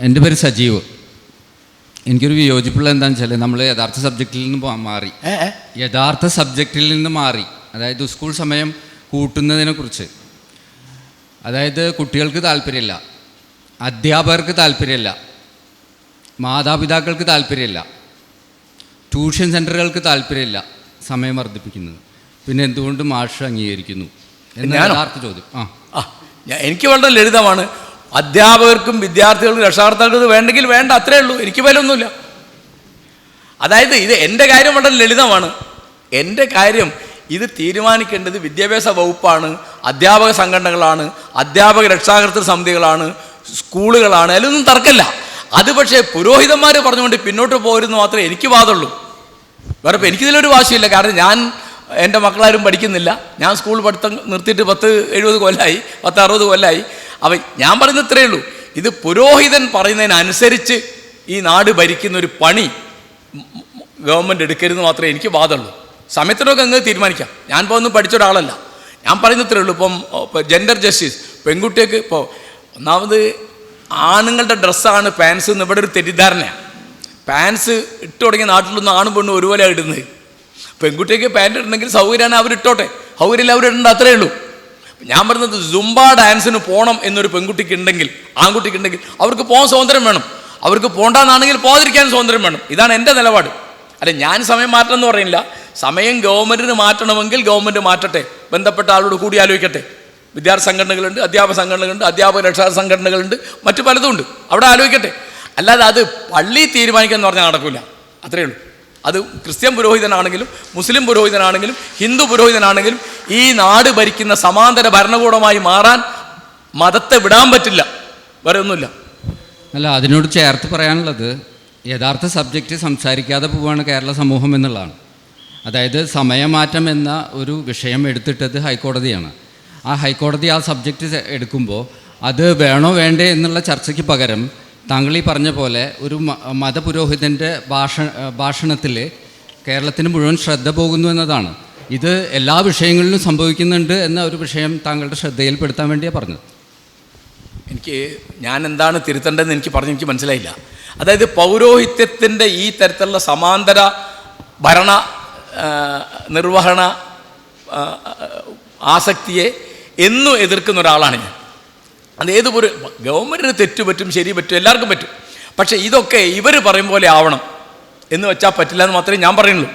എന്റെ പേര് സജീവ്. എനിക്കൊരു വിയോജിപ്പുള്ള എന്താണെന്ന് വെച്ചാൽ നമ്മൾ യഥാർത്ഥ സബ്ജക്റ്റിൽ നിന്ന് മാറി? യഥാർത്ഥ സബ്ജക്റ്റിൽ നിന്ന് മാറി. അതായത് സ്കൂൾ സമയം കൂട്ടുന്നതിനെ കുറിച്ച്. അതായത് കുട്ടികൾക്ക് താല്പര്യമില്ല. അധ്യാപകർക്ക് താല്പര്യമില്ല. മാതാപിതാക്കൾക്ക് താല്പര്യമില്ല. ട്യൂഷൻ സെന്ററുകൾക്ക് താല്പര്യമില്ല. സമയം വർദ്ധിപ്പിക്കുന്നത്. പിന്നെ എന്തുകൊണ്ട് മാഷ് അംഗീകരിക്കുന്നു? എന്ന ഞാനോ? യഥാർത്ഥ ചോദ്യം. ആ. എനിക്ക് വളരെ ലളിതമാണ്. അധ്യാപകർക്കും വിദ്യാർത്ഥികൾക്കും രക്ഷാകർത്താക്കൾക്ക് വേണ്ടെങ്കിൽ വേണ്ട അത്രേ ഉള്ളൂ. എനിക്ക് വിലയൊന്നുമില്ല. അതായത് ഇത് എന്റെ കാര്യം വളരെ ലളിതമാണ്. എന്റെ കാര്യം ഇത് തീരുമാനിക്കേണ്ടത് വിദ്യാഭ്യാസ വകുപ്പാണ് അധ്യാപക സംഘടനകളാണ് അധ്യാപക രക്ഷാകർത്തൃ സമിതികളാണ് സ്കൂളുകളാണ്. അതിലൊന്നും തർക്കമില്ല. അത് പക്ഷേ പുരോഹിതന്മാർ പറഞ്ഞുകൊണ്ട് പിന്നോട്ട് പോരുന്നു മാത്രമേ എനിക്ക് വാദമുള്ളൂ. വേറെ ഇപ്പം എനിക്കിതിലൊരു വാശിയില്ല. കാരണം ഞാൻ എന്റെ മക്കളാരും പഠിക്കുന്നില്ല. ഞാൻ സ്കൂൾ പഠിത്തം നിർത്തിയിട്ട് പത്ത് എഴുപത് കൊല്ലമായി പത്ത് അറുപത് കൊല്ലമായി അപ്പം ഞാൻ പറയുന്നത് ഇത്രയേ ഉള്ളൂ. ഇത് പുരോഹിതൻ പറയുന്നതിനനുസരിച്ച് ഈ നാട് ഭരിക്കുന്ന ഒരു പണി ഗവൺമെന്റ് എടുക്കരുതെന്ന് മാത്രമേ എനിക്ക് വാദമുള്ളൂ. സമയത്തിനൊക്കെ അങ്ങ് തീരുമാനിക്കാം. ഞാൻ ഇപ്പോൾ ഒന്നും പഠിച്ച ഒരാളല്ല. ഞാൻ പറയുന്നത് ഇത്രയേ ഉള്ളൂ. ഇപ്പം ജെൻഡർ ജസ്റ്റിസ് പെൺകുട്ടിയൊക്കെ ഇപ്പോൾ ഒന്നാമത് ആണുങ്ങളുടെ ഡ്രസ്സാണ് പാൻസ് എന്ന് ഇവിടെ ഒരു തെറ്റിദ്ധാരണയാണ് പാൻസ് ഇട്ട് തുടങ്ങിയ നാട്ടിലൊന്നും ആണും പെണ്ണും ഒരുപോലെ ഇടുന്നത്. പെൺകുട്ടിക്ക് പാന്റ് ഇടണമെങ്കിൽ സൗകര്യമാണ് അവരിട്ടോട്ടെ. സൗകര്യമില്ല അവരിടേണ്ട അത്രയേ ഉള്ളൂ. ഞാൻ പറയുന്നത് സുംബ ഡാൻസിന് പോകണം എന്നൊരു പെൺകുട്ടിക്ക് ഉണ്ടെങ്കിൽ ആൺകുട്ടിക്ക് ഉണ്ടെങ്കിൽ അവർക്ക് പോകാൻ സ്വാതന്ത്ര്യം വേണം. അവർക്ക് പോകണ്ടെന്നാണെങ്കിൽ പോകാതിരിക്കാൻ സ്വാതന്ത്ര്യം വേണം. ഇതാണ് എന്റെ നിലപാട്. അല്ല ഞാൻ സമയം മാറ്റണം എന്ന് പറയുന്നില്ല. സമയം ഗവൺമെന്റിന് മാറ്റണമെങ്കിൽ ഗവൺമെന്റ് മാറ്റട്ടെ. ബന്ധപ്പെട്ട ആളോട് കൂടി ആലോചിക്കട്ടെ. വിദ്യാർത്ഥി സംഘടനകളുണ്ട് അധ്യാപക സംഘടനകളുണ്ട് അധ്യാപക രക്ഷാ സംഘടനകളുണ്ട് മറ്റു പലതും ഉണ്ട്. അവിടെ ആലോചിക്കട്ടെ. അല്ലാതെ അത് പള്ളി തീരുമാനിക്കുക എന്ന് പറഞ്ഞാൽ നടക്കില്ല അത്രയേ ഉള്ളൂ. അത് ക്രിസ്ത്യൻ പുരോഹിതനാണെങ്കിലും മുസ്ലിം പുരോഹിതനാണെങ്കിലും ഹിന്ദു പുരോഹിതനാണെങ്കിലും ഈ നാട് ഭരിക്കുന്ന സമാന്തര ഭരണകൂടമായി മാറാൻ മതത്തെ വിടാൻ പറ്റില്ല. വേറെ ഒന്നുമില്ല. അല്ല അതിനോട് ചേർത്ത് പറയാനുള്ളത് യഥാർത്ഥ സബ്ജക്റ്റ് സംസാരിക്കാതെ പോവുകയാണ് കേരള സമൂഹം എന്നുള്ളതാണ്. അതായത് സമയമാറ്റം എന്ന ഒരു വിഷയം എടുത്തിട്ടത് ഹൈക്കോടതിയാണ്. ആ ഹൈക്കോടതി ആ സബ്ജക്റ്റ് എടുക്കുമ്പോൾ അത് വേണോ വേണ്ടേ എന്നുള്ള ചർച്ചയ്ക്ക് പകരം താങ്കൾ ഈ പറഞ്ഞ പോലെ ഒരു മതപുരോഹിതന്റെ ഭാഷ ഭാഷണത്തിൽ കേരളത്തിന് മുഴുവൻ ശ്രദ്ധ പോകുന്നു എന്നതാണ്. ഇത് എല്ലാ വിഷയങ്ങളിലും സംഭവിക്കുന്നുണ്ട് എന്ന ഒരു വിഷയം താങ്കളുടെ ശ്രദ്ധയിൽപ്പെടുത്താൻ വേണ്ടിയാണ് പറഞ്ഞത്. എനിക്ക് ഞാൻ എന്താണ് തിരുത്തേണ്ടതെന്ന് എനിക്ക് പറഞ്ഞ് എനിക്ക് മനസ്സിലായില്ല. അതായത് പൗരോഹിത്യത്തിന്റെ ഈ തരത്തിലുള്ള സമാന്തര ഭരണ നിർവഹണ ആസക്തിയെ എന്നും എതിർക്കുന്ന ഒരാളാണ് ഞാൻ. അത് ഏത് ഒരു ഗവൺമെന്റിന് തെറ്റ് പറ്റും ശരി പറ്റും എല്ലാവർക്കും പറ്റും. പക്ഷേ ഇതൊക്കെ ഇവർ പറയും പോലെ ആവണം. എന്ന് വെച്ചാൽ പറ്റില്ല എന്ന് മാത്രമേ ഞാൻ പറയുന്നുള്ളൂ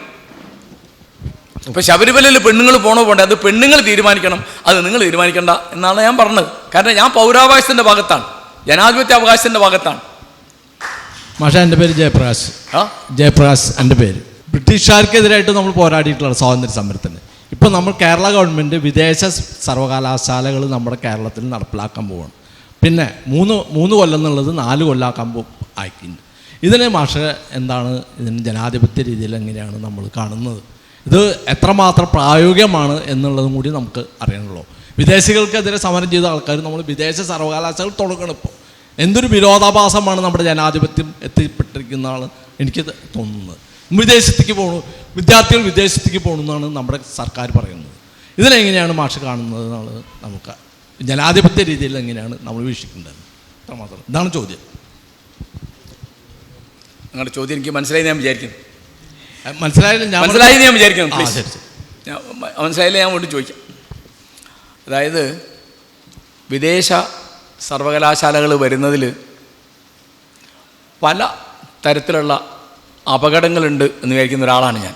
ഇപ്പം ശബരിമലയിൽ പെണ്ണുങ്ങൾ പോണോ പോണ്ടേ? അത് പെണ്ണുങ്ങൾ തീരുമാനിക്കണം. അത് നിങ്ങൾ തീരുമാനിക്കണ്ട എന്നാണ് ഞാൻ പറഞ്ഞത്. കാരണം ഞാൻ പൗരാവകാശത്തിന്റെ ഭാഗത്താണ്. ജനാധിപത്യ അവകാശത്തിന്റെ ഭാഗത്താണ്. മാഷ എന്റെ പേര് ജയപ്രകാശ്. ആ? ജയപ്രകാശ് എന്റെ പേര്. ബ്രിട്ടീഷുകാർക്കെതിരായിട്ട് നമ്മൾ പോരാടിയിട്ടുള്ള സ്വാതന്ത്ര്യ സമരത്തിന് ഇപ്പോൾ നമ്മൾ കേരള ഗവൺമെന്റ് വിദേശ സർവകലാശാലകൾ നമ്മുടെ കേരളത്തിൽ നടപ്പിലാക്കാൻ പോവാണ്. പിന്നെ മൂന്ന് മൂന്ന് കൊല്ലം എന്നുള്ളത് നാല് കൊല്ലാക്കാൻ ആയിട്ടുണ്ട്. ഇതിനെ മാഷ എന്താണ് ഇതിന് ജനാധിപത്യ രീതിയിൽ എങ്ങനെയാണ് നമ്മൾ കാണുന്നത്? ഇത് എത്രമാത്രം പ്രായോഗികമാണ് എന്നുള്ളതും കൂടി നമുക്ക് അറിയണമല്ലോ വിദേശികൾക്കെതിരെ സമരം ചെയ്ത ആൾക്കാർ നമ്മൾ വിദേശ സർവകലാശാലകൾ തുടങ്ങണം ഇപ്പോൾ എന്തൊരു വിരോധാഭാസമാണ് നമ്മുടെ ജനാധിപത്യം എത്തിപ്പെട്ടിരിക്കുന്ന ആൾ എനിക്ക് തോന്നുന്നത്. വിദേശത്തേക്ക് പോകണു വിദ്യാർത്ഥികൾ വിദേശത്തേക്ക് പോകണമെന്നാണ് നമ്മുടെ സർക്കാർ പറയുന്നത്. ഇതിനെങ്ങനെയാണ് മാഷ് കാണുന്നത് എന്നാണ് നമുക്ക് ജനാധിപത്യ രീതിയിൽ എങ്ങനെയാണ് നമ്മൾ വീക്ഷിക്കേണ്ടത്? അത്രമാത്രം ഇതാണ് ചോദ്യം. നിങ്ങളുടെ ചോദ്യം എനിക്ക് മനസ്സിലായി ഞാൻ വിചാരിക്കുന്നു മനസ്സിലായില്ല ഞാൻ മനസ്സിലായി ഞാൻ വിചാരിക്കുന്നു. ഞാൻ മനസ്സിലായില്ല ഞാൻ വീണ്ടും ചോദിക്കാം. അതായത് വിദേശ സർവകലാശാലകൾ വരുന്നതിൽ പല തരത്തിലുള്ള അപകടങ്ങളുണ്ട് എന്ന് വിചാരിക്കുന്ന ഒരാളാണ് ഞാൻ.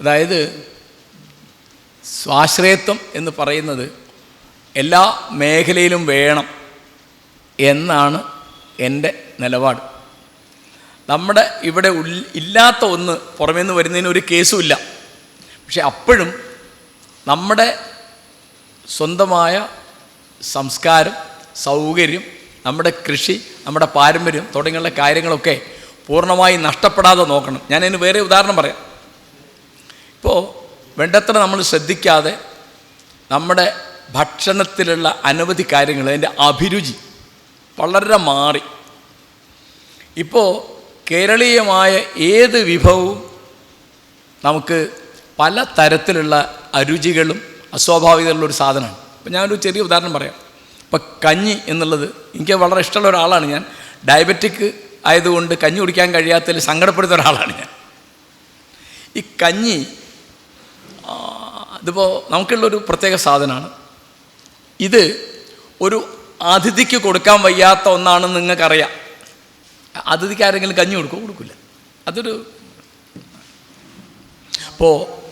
അതായത് സ്വാശ്രയത്വം എന്ന് പറയുന്നത് എല്ലാ മേഖലയിലും വേണം എന്നാണ് എന്റെ നിലപാട്. നമ്മുടെ ഇവിടെ ഇല്ലാത്ത ഒന്ന് പുറമേ നിന്ന് വരുന്നതിന് ഒരു കേസും ഇല്ല. പക്ഷെ അപ്പോഴും നമ്മുടെ സ്വന്തമായ സംസ്കാരം സൗകര്യം നമ്മുടെ കൃഷി നമ്മുടെ പാരമ്പര്യം തുടങ്ങിയുള്ള കാര്യങ്ങളൊക്കെ പൂർണമായി നഷ്ടപ്പെടാതെ നോക്കണം. ഞാനതിന് വേറെ ഉദാഹരണം പറയാം. ഇപ്പോൾ വേണ്ടത്ര നമ്മൾ ശ്രദ്ധിക്കാതെ നമ്മുടെ ഭക്ഷണത്തിലുള്ള അനവധി കാര്യങ്ങൾ അതിന്റെ അഭിരുചി വളരെ മാറി. ഇപ്പോൾ കേരളീയമായ ഏത് വിഭവവും നമുക്ക് പല തരത്തിലുള്ള അരുചികളും അസ്വാഭാവികതയുള്ള ഒരു സാധനമാണ്. ഇപ്പം ഞാനൊരു ചെറിയ ഉദാഹരണം പറയാം. ഇപ്പം കഞ്ഞി എന്നുള്ളത് എനിക്ക് വളരെ ഇഷ്ടമുള്ള ഒരാളാണ് ഞാൻ. ഡയബറ്റിക് ആയതുകൊണ്ട് കഞ്ഞി കുടിക്കാൻ കഴിയാത്തതിൽ സങ്കടപ്പെടുന്ന ഒരാളാണ് ഞാൻ. ഈ കഞ്ഞി ഇതിപ്പോൾ നമുക്കുള്ളൊരു പ്രത്യേക സാധനമാണ്. ഇത് ഒരു അതിഥിക്ക് കൊടുക്കാൻ വയ്യാത്ത ഒന്നാണെന്ന് നിങ്ങൾക്കറിയാം. അതിഥിക്ക് ആരെങ്കിലും കഞ്ഞി കൊടുക്കുമോ കൊടുക്കില്ല. അതൊരു അപ്പോൾ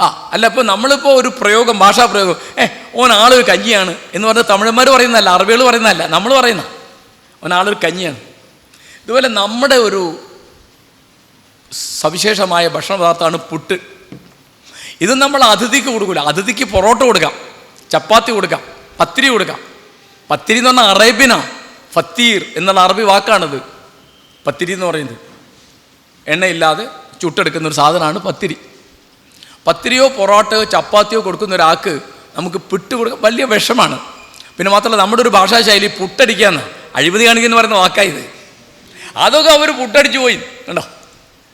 ആ അല്ല ഇപ്പോൾ നമ്മളിപ്പോൾ ഒരു പ്രയോഗം ഭാഷാ പ്രയോഗം. ഏ ഓൻ ആളൊരു കഞ്ഞിയാണ് എന്ന് പറഞ്ഞാൽ തമിഴന്മാർ പറയുന്നതല്ല അറബികൾ പറയുന്നതല്ല നമ്മൾ പറയുന്ന. ഓൻ ആളൊരു കഞ്ഞിയാണ്. ഇതുപോലെ നമ്മുടെ ഒരു സവിശേഷമായ ഭക്ഷണ പദാർത്ഥമാണ് പുട്ട്. ഇത് നമ്മൾ അതിഥിക്ക് കൊടുക്കില്ല അതിഥിക്ക് പൊറോട്ട കൊടുക്കാം ചപ്പാത്തി കൊടുക്കാം പത്തിരി കൊടുക്കാം. പത്തിരി എന്ന് പറഞ്ഞാൽ അറേബ്യനാണ് ഫത്തീർ എന്നുള്ള അറബി വാക്കാണിത്. പത്തിരി എന്ന് പറയുന്നത്. എണ്ണയില്ലാതെ ചുട്ടെടുക്കുന്ന ഒരു സാധനമാണ് പത്തിരി. പത്തിരിയോ പൊറോട്ടയോ ചപ്പാത്തിയോ കൊടുക്കുന്ന ഒരാൾക്ക് നമുക്ക് പിട്ട് കൊടുക്കാൻ വലിയ വിഷമാണ്. പിന്നെ മാത്രമല്ല നമ്മുടെ ഒരു ഭാഷാശൈലി പുട്ടടിക്കാന്ന് അഴിമതി കാണിക്കുന്ന പറയുന്ന വാക്കായത് അതൊക്കെ അവർ പുട്ടടിച്ചു പോയി. കണ്ടോ?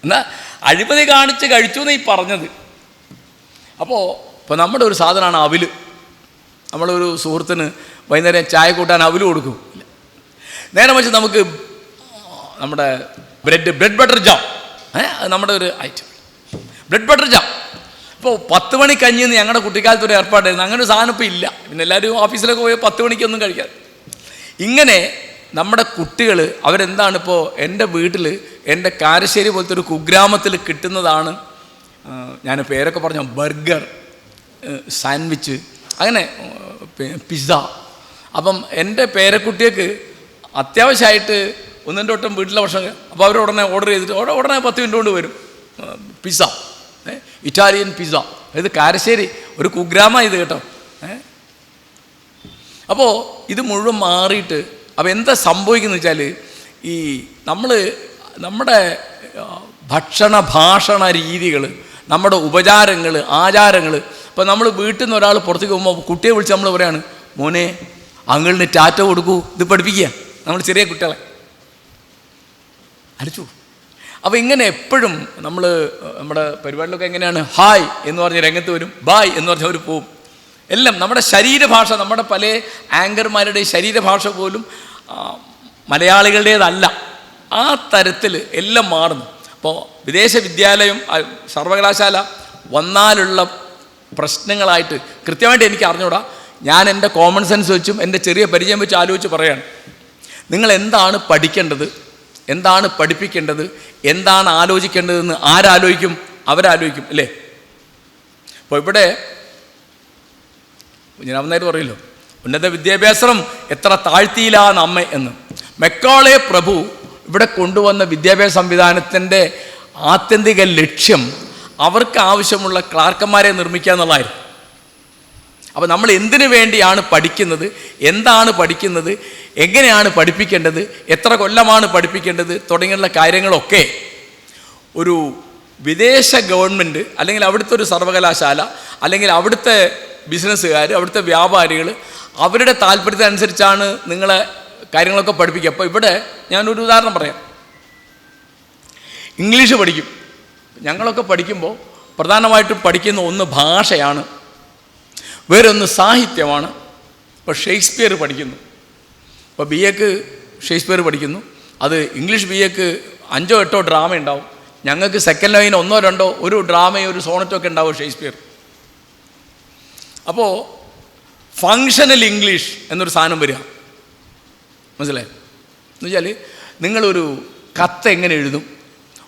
എന്നാ അഴിമതി കാണിച്ച് കഴിച്ചു എന്ന് ഈ പറഞ്ഞത്. അപ്പോൾ ഇപ്പോൾ നമ്മുടെ ഒരു സാധനമാണ് അവിൽ നമ്മളൊരു സുഹൃത്തിന് വൈകുന്നേരം ചായ കൂട്ടാൻ അവിൽ കൊടുക്കും. ഇല്ല നേരെ വെച്ച് നമുക്ക് നമ്മുടെ ബ്രെഡ് ബ്രെഡ് ബട്ടർ ജാം. നമ്മുടെ ഒരു ഐറ്റം. Bread butter jam. ഇപ്പോൾ പത്ത് മണി കഞ്ഞിന്ന് ഞങ്ങളുടെ കുട്ടിക്കാലത്ത് ഒരു ഏർപ്പാടായിരുന്നു. അങ്ങനെ ഒരു സാധനം ഇപ്പോൾ ഇല്ല. പിന്നെ എല്ലാവരും ഓഫീസിലൊക്കെ പോയി പത്ത് മണിക്കൊന്നും കഴിക്കാതെ ഇങ്ങനെ നമ്മുടെ കുട്ടികൾ അവരെന്താണ് ഇപ്പോൾ എന്റെ വീട്ടിൽ എന്റെ കാരശ്ശേരി പോലത്തെ ഒരു കുഗ്രാമത്തിൽ കിട്ടുന്നതാണ് ഞാൻ പേരൊക്കെ പറഞ്ഞ ബർഗർ സാൻഡ്വിച്ച് അങ്ങനെ പിസ്സ. അപ്പം എന്റെ പേരക്കുട്ടിക്ക് അത്യാവശ്യമായിട്ട് ഒന്നിന്റെ വട്ടം വീട്ടിലെ ഭക്ഷണം അപ്പോൾ അവർ ഉടനെ ഓർഡർ ചെയ്തിട്ട് ഉടനെ പത്ത് മിനിറ്റ് കൊണ്ട് വരും പിസ്സ. ഇറ്റാലിയൻ പിസ ഇത് കാരശ്ശേരി. ഒരു കുഗ്രാമ ഇത് കേട്ടോ. അപ്പോൾ ഇത് മുഴുവൻ മാറിയിട്ട് അപ്പോൾ എന്താ സംഭവിക്കുന്നത് വെച്ചാൽ ഈ നമ്മൾ നമ്മുടെ ഭക്ഷണ ഭാഷണ രീതികൾ നമ്മുടെ ഉപചാരങ്ങൾ ആചാരങ്ങൾ ഇപ്പോൾ നമ്മൾ വീട്ടിൽ നിന്ന് ഒരാൾ പുറത്തേക്ക് പോകുമ്പോൾ കുട്ടിയെ വിളിച്ച് നമ്മൾ പറയാണ് മോനെ അങ്ങളിന് ടാറ്റ കൊടുക്കൂ ഇത് പഠിപ്പിക്കുക. നമ്മൾ ചെറിയ കുട്ടികളെ. അടിച്ചു അപ്പോൾ ഇങ്ങനെ എപ്പോഴും നമ്മൾ നമ്മുടെ പരിപാടിയിലൊക്കെ എങ്ങനെയാണ്? ഹായ് എന്ന് പറഞ്ഞ് രംഗത്ത് വരും. ബായ് എന്ന് പറഞ്ഞ് അവർ പോവും. എല്ലാം നമ്മുടെ ശരീരഭാഷ നമ്മുടെ പല ആങ്കർമാരുടെ ശരീരഭാഷ പോലും മലയാളികളുടേതല്ല. ആ തരത്തിൽ എല്ലാം മാറുന്നു. അപ്പോൾ വിദേശ വിദ്യാലയം സർവകലാശാല വന്നാലുള്ള പ്രശ്നങ്ങളായിട്ട് കൃത്യമായിട്ട് എനിക്ക് അറിഞ്ഞൂടാ. ഞാൻ എന്റെ കോമൺ സെൻസ് വെച്ചും എന്റെ ചെറിയ പരിചയം വെച്ച് ആലോചിച്ച് പറയാണ്. നിങ്ങൾ എന്താണ് പഠിക്കേണ്ടത്? എന്താണ് പഠിപ്പിക്കേണ്ടത്? എന്താണ് ആലോചിക്കേണ്ടതെന്ന് ആരാലോചിക്കും? അവരാലോചിക്കും അല്ലേ? അപ്പോൾ ഇവിടെ ഞാൻ കുഞ്ഞിരാമനായിട്ട് പറയല്ലോ ഉന്നത വിദ്യാഭ്യാസം എത്ര താഴ്ത്തിയിലാണ് അമ്മ എന്ന്. മെക്കാളെ പ്രഭു ഇവിടെ കൊണ്ടുവന്ന വിദ്യാഭ്യാസ സംവിധാനത്തിന്റെ ആത്യന്തിക ലക്ഷ്യം അവർക്ക് ആവശ്യമുള്ള ക്ലാർക്കന്മാരെ നിർമ്മിക്കുക എന്നുള്ളതായിരുന്നു. അപ്പോൾ നമ്മൾ എന്തിനു വേണ്ടിയാണ് പഠിക്കുന്നത്? എന്താണ് പഠിക്കുന്നത്? എങ്ങനെയാണ് പഠിപ്പിക്കേണ്ടത്? എത്ര കൊല്ലമാണ് പഠിപ്പിക്കേണ്ടത്? തുടങ്ങിയുള്ള കാര്യങ്ങളൊക്കെ ഒരു വിദേശ ഗവൺമെന്റ് അല്ലെങ്കിൽ അവിടുത്തെ ഒരു സർവകലാശാല അല്ലെങ്കിൽ അവിടുത്തെ ബിസിനസ്സുകാർ അവിടുത്തെ വ്യാപാരികൾ അവരുടെ താല്പര്യത്തിനനുസരിച്ചാണ് നിങ്ങളെ കാര്യങ്ങളൊക്കെ പഠിപ്പിക്കുക. അപ്പോൾ ഇവിടെ ഞാനൊരു ഉദാഹരണം പറയാം. ഇംഗ്ലീഷ് പഠിക്കും. ഞങ്ങളൊക്കെ പഠിക്കുമ്പോൾ പ്രധാനമായിട്ടും പഠിക്കുന്ന ഒന്ന് ഭാഷയാണ് വേറൊന്ന് സാഹിത്യമാണ്. ഇപ്പോൾ ഷേക്സ്പിയർ പഠിക്കുന്നു. ഇപ്പോൾ ബി എക്ക് ഷേക്സ്പിയർ പഠിക്കുന്നു. അത് ഇംഗ്ലീഷ് ബി എക്ക് അഞ്ചോ എട്ടോ ഡ്രാമ ഉണ്ടാവും. ഞങ്ങൾക്ക് സെക്കൻഡ് ലൈൻ ഒന്നോ രണ്ടോ ഒരു ഡ്രാമയോ ഒരു സോണറ്റോ ഒക്കെ ഉണ്ടാവും ഷേക്സ്പിയർ. അപ്പോൾ ഫങ്ഷണൽ ഇംഗ്ലീഷ് എന്നൊരു സാധനം വരിക. മനസ്സിലായി? എന്ന് വെച്ചാൽ നിങ്ങളൊരു കത്ത് എങ്ങനെ എഴുതും?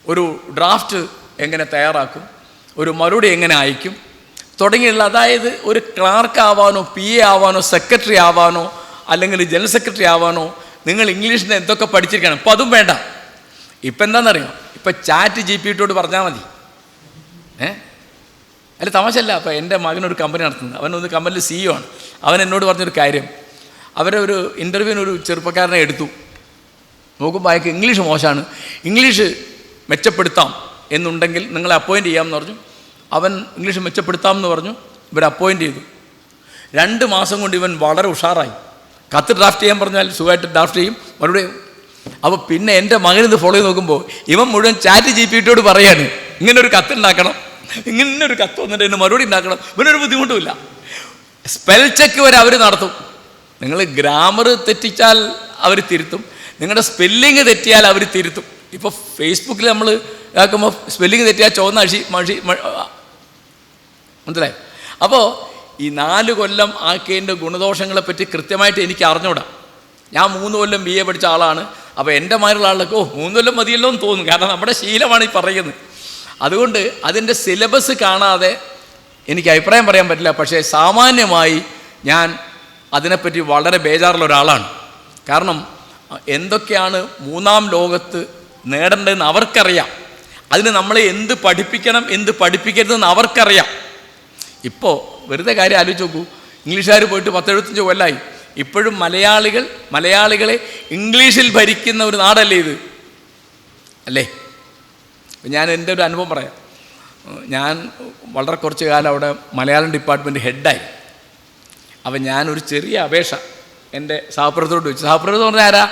ഒരു ഡ്രാഫ്റ്റ് എങ്ങനെ തയ്യാറാക്കും? ഒരു മറുപടി എങ്ങനെ അയക്കും? തുടങ്ങിയുള്ള അതായത് ഒരു ക്ലാർക്ക് ആവാനോ പി എ ആവാനോ സെക്രട്ടറി ആവാനോ അല്ലെങ്കിൽ ജനറൽ സെക്രട്ടറി ആവാനോ നിങ്ങൾ ഇംഗ്ലീഷിന് എന്തൊക്കെ പഠിച്ചിരിക്കണം? ഇപ്പം അതും വേണ്ട. ഇപ്പം എന്താണെന്നറിയോ ഇപ്പം ചാറ്റ് ജി പി ടിയോട് പറഞ്ഞാൽ മതി. ഏ? അല്ല തമാശല്ല അപ്പോൾ എന്റെ മകനൊരു കമ്പനി നടത്തുന്നത് അവൻ ഒന്ന് കമ്പനിയിൽ സിഇഒ ആണ്. അവൻ എന്നോട് പറഞ്ഞൊരു കാര്യം. അവരെ ഒരു ഇന്റർവ്യൂവിന് ഒരു ചെറുപ്പക്കാരനെ എടുത്തു. നോക്കുമ്പോൾ അയാൾക്ക് ഇംഗ്ലീഷ് മോശമാണ് ഇംഗ്ലീഷ് മെച്ചപ്പെടുത്താം എന്നുണ്ടെങ്കിൽ നിങ്ങളെ അപ്പോയിന്റ് ചെയ്യാമെന്ന് പറഞ്ഞു. അവൻ ഇംഗ്ലീഷ് മെച്ചപ്പെടുത്താമെന്ന് പറഞ്ഞു. ഇവർ അപ്പോയിന്റ് ചെയ്തു. രണ്ട് മാസം കൊണ്ട് ഇവൻ വളരെ ഉഷാറായി. കത്ത് ഡ്രാഫ്റ്റ് ചെയ്യാൻ പറഞ്ഞാൽ സുഖമായിട്ട് ഡ്രാഫ്റ്റ് ചെയ്യും. മറുപടി അപ്പോൾ പിന്നെ എന്റെ മകനിത് ഫോളോ ചെയ്ത് നോക്കുമ്പോൾ ഇവൻ മുഴുവൻ ചാറ്റ് ജി പി ടിയോട് പറയാണ് ഇങ്ങനെ ഒരു കത്ത് ഉണ്ടാക്കണം. ഇങ്ങനെ ഒരു കത്ത് വന്നിട്ട് എന്നെ മറുപടി ഉണ്ടാക്കണം. ഇവനൊരു ബുദ്ധിമുട്ടുമില്ല. സ്പെൽ ചെക്ക് വരെ അവർ നടത്തും. നിങ്ങൾ ഗ്രാമർ തെറ്റിച്ചാൽ അവർ തിരുത്തും. നിങ്ങളുടെ സ്പെല്ലിങ് തെറ്റിയാൽ അവർ തിരുത്തും. ഇപ്പോൾ ഫേസ്ബുക്കിൽ നമ്മൾ ഇതാക്കുമ്പോൾ സ്പെല്ലിങ് തെറ്റിയാൽ ചുവന്ന അഴി മഴി മനസ്സിലായി? അപ്പോൾ ഈ നാല് കൊല്ലം ആക്കിയതിന്റെ ഗുണദോഷങ്ങളെ പറ്റി കൃത്യമായിട്ട് എനിക്ക് അറിഞ്ഞൂടാ. ഞാൻ മൂന്ന് കൊല്ലം ബി എ പഠിച്ച ആളാണ്. അപ്പോൾ എന്റെ മാതിരിയുള്ള ആളുകൾക്ക് ഓ മൂന്ന് കൊല്ലം മതിയല്ലോ എന്ന് തോന്നും. കാരണം നമ്മുടെ ശീലമാണ് ഈ പറയുന്നത്. അതുകൊണ്ട് അതിന്റെ സിലബസ് കാണാതെ എനിക്ക് അഭിപ്രായം പറയാൻ പറ്റില്ല. പക്ഷേ സാമാന്യമായി ഞാൻ അതിനെപ്പറ്റി വളരെ ബേജാറുള്ള ഒരാളാണ്. കാരണം എന്തൊക്കെയാണ് മൂന്നാം ലോകത്ത് നേടേണ്ടതെന്ന് അവർക്കറിയാം. അതിന് നമ്മളെ എന്ത് പഠിപ്പിക്കണം എന്ത് പഠിപ്പിക്കരുതെന്ന് അവർക്കറിയാം. ഇപ്പോൾ വെറുതെ കാര്യം ആലോചിച്ച് നോക്കൂ. ഇംഗ്ലീഷുകാർ പോയിട്ട് പത്തെഴുപത്തഞ്ച് കൊല്ലായി. ഇപ്പോഴും മലയാളികൾ മലയാളികളെ ഇംഗ്ലീഷിൽ ഭരിക്കുന്ന ഒരു നാടല്ലേ ഇത്? അല്ലേ? ഞാൻ എന്റെ ഒരു അനുഭവം പറയാം. ഞാൻ വളരെ കുറച്ച് കാലം അവിടെ മലയാളം ഡിപ്പാർട്ട്മെന്റ് ഹെഡായി. അപ്പം ഞാനൊരു ചെറിയ അപേക്ഷ എന്റെ സഹപ്രവർത്തകരോട് ചോദിച്ചു. സഹപ്രവർത്തകർ പറഞ്ഞാൽ ആരാ?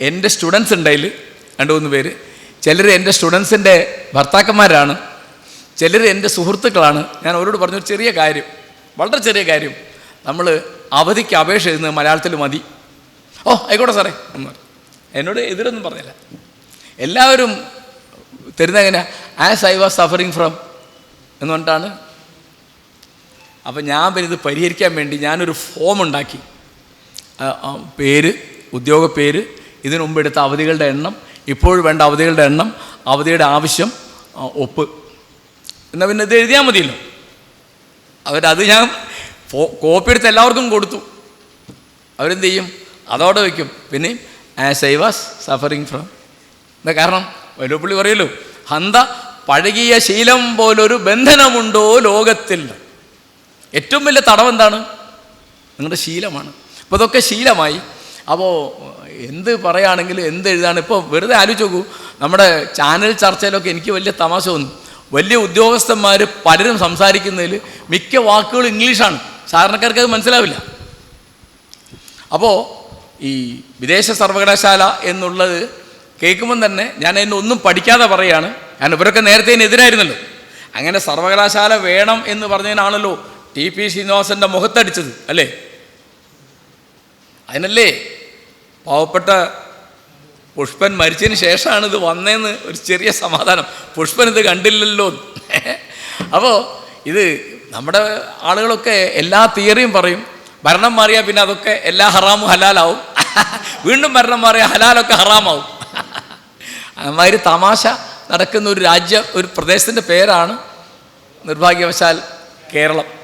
എന്റെ സ്റ്റുഡൻസ് ഉണ്ട് അതിൽ രണ്ട് മൂന്ന് പേര്. ചിലർ എന്റെ സ്റ്റുഡൻസിന്റെ ഭർത്താക്കന്മാരാണ്. ചിലർ എന്റെ സുഹൃത്തുക്കളാണ്. ഞാൻ അവരോട് പറഞ്ഞൊരു ചെറിയ കാര്യം. വളരെ ചെറിയ കാര്യം. നമ്മൾ അവധിക്ക് അപേക്ഷ എഴുതുന്നത് മലയാളത്തിൽ മതി. ഓ ആയിക്കോട്ടെ സാറേ. എന്ന് പറഞ്ഞു. എന്നോട് എതിരൊന്നും പറഞ്ഞില്ല. എല്ലാവരും തരുന്ന എങ്ങനെ as I was suffering from എന്ന് പറഞ്ഞിട്ടാണ്. അപ്പം ഞാൻ പിന്നെ ഇത് പരിഹരിക്കാൻ വേണ്ടി ഞാനൊരു ഫോം ഉണ്ടാക്കി. പേര് ഉദ്യോഗ പേര് ഇതിനു മുമ്പ് എടുത്ത അവധികളുടെ എണ്ണം ഇപ്പോൾ വേണ്ട അവധികളുടെ എണ്ണം അവധിയുടെ ആവശ്യം ഒപ്പ്. എന്നാൽ പിന്നെ ഇത് എഴുതിയാൽ മതിയല്ലോ. അവരത് ഞാൻ കോപ്പി എടുത്ത് എല്ലാവർക്കും കൊടുത്തു. അവരെന്ത് ചെയ്യും? അതോടെ വയ്ക്കും പിന്നെ as I was suffering from എന്താ കാരണം? വലുപ്പുള്ളി പറയല്ലോ ഹന്ത പഴകിയ ശീലം പോലൊരു ബന്ധനമുണ്ടോ ലോകത്തിൽ? ഏറ്റവും വലിയ തടവ് എന്താണ്? നിങ്ങളുടെ ശീലമാണ്. അപ്പോൾ അതൊക്കെ ശീലമായി. അപ്പോൾ എന്ത് പറയുകയാണെങ്കിലും എന്ത് എഴുതാണ് ഇപ്പോൾ വെറുതെ ആലോചിച്ച് നോക്കൂ. നമ്മുടെ ചാനൽ ചർച്ചയിലൊക്കെ എനിക്ക് വലിയ തമാശ തോന്നും. വലിയ ഉദ്യോഗസ്ഥന്മാർ പലരും സംസാരിക്കുന്നതിൽ മിക്ക വാക്കുകളും ഇംഗ്ലീഷാണ്. സാധാരണക്കാർക്ക് അത് മനസ്സിലാവില്ല. അപ്പോൾ ഈ വിദേശ സർവകലാശാല എന്നുള്ളത് കേൾക്കുമ്പം തന്നെ ഞാൻ അതിന്റെ ഒന്നും പഠിക്കാതെ പറയുകയാണ് ഞാൻ ഇവരൊക്കെ നേരത്തെ ഇതിനെതിരായിരുന്നല്ലോ അങ്ങനെ സർവകലാശാല വേണം എന്ന് പറഞ്ഞതിനാണല്ലോ ടി പി ശ്രീനിവാസന്റെ മുഖത്തടിച്ചത് അല്ലേ? അതിനല്ലേ പാവപ്പെട്ട പുഷ്പൻ മരിച്ചതിന് ശേഷമാണ് ഇത് വന്നതെന്ന് ഒരു ചെറിയ സമാധാനം. പുഷ്പൻ ഇത് കണ്ടില്ലല്ലോ. അപ്പോൾ ഇത് നമ്മുടെ ആളുകളൊക്കെ എല്ലാ തിയറിയും പറയും ഭരണം മാറിയാൽ പിന്നെ അതൊക്കെ എല്ലാ ഹറാമും ഹലാലാവും. വീണ്ടും ഭരണം മാറിയാൽ ഹലാലൊക്കെ ഹറാമാവും. അമ്മാതിരി തമാശ നടക്കുന്ന ഒരു രാജ്യം ഒരു പ്രദേശത്തിന്റെ പേരാണ് നിർഭാഗ്യവശാൽ കേരളം.